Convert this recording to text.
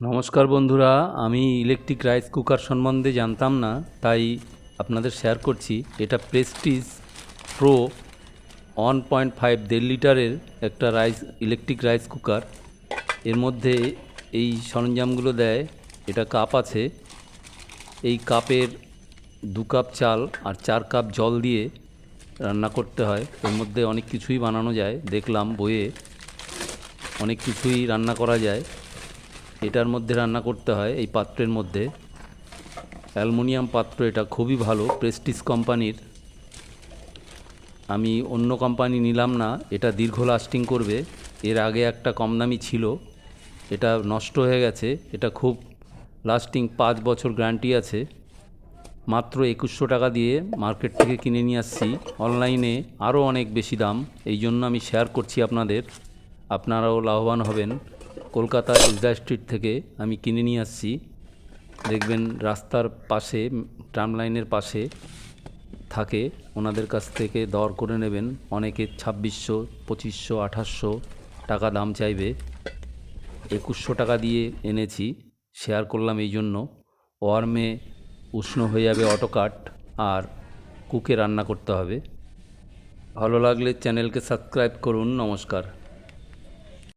নমস্কার বন্ধুরা, আমি ইলেকট্রিক রাইস কুকার সম্বন্ধে জানতাম না, তাই আপনাদের শেয়ার করছি। এটা Prestige pro one point five দেড় লিটারের একটা রাইস ইলেকট্রিক রাইস কুকার এর মধ্যে এই সরঞ্জামগুলো দেয়, এটা কাপ আছে। এই কাপের দু কাপ চাল আর চার কাপ জল দিয়ে রান্না করতে হয়। এর মধ্যে অনেক কিছুই বানানো যায়, দেখলাম বইয়ে। অনেক কিছুই রান্না করা যায়। এটার মধ্যে রান্না করতে হয়, এই পাত্রের মধ্যে। অ্যালুমিনিয়াম পাত্র, এটা খুবই ভালো, প্রেস্টিজ কোম্পানির। আমি অন্য কোম্পানি নিলাম না, এটা দীর্ঘ লাস্টিং করবে। এর আগে একটা কম দামি ছিল, এটা নষ্ট হয়ে গেছে, এটা খুব লাস্টিং, পাঁচ বছর গ্যারান্টি আছে। মাত্র একুশশো টাকা দিয়ে মার্কেট থেকে কিনে নিয়ে আসছি। অনলাইনে আরও অনেক বেশি দাম, এই জন্য আমি শেয়ার করছি আপনাদের। আপনারাও লাভবান হবেন। কলকাতা ইলদা স্ট্রিট থেকে আমি কিনে নিয়ে আসছি। দেখবেন রাস্তার পাশে, ট্রাম লাইনের পাশে থাকে। ওনাদের কাছ থেকে দর করে নেবেন। অনেকে ছাব্বিশশো, পঁচিশশো, আঠাশশো টাকা দাম চাইবে। একুশশো টাকা দিয়ে এনেছি, শেয়ার করলাম এই জন্য। ওয়ার্মে উষ্ণ হয়ে যাবে অটোকাট আর কুকে রান্না করতে হবে। ভালো লাগলে চ্যানেলকে সাবস্ক্রাইব করুন। নমস্কার।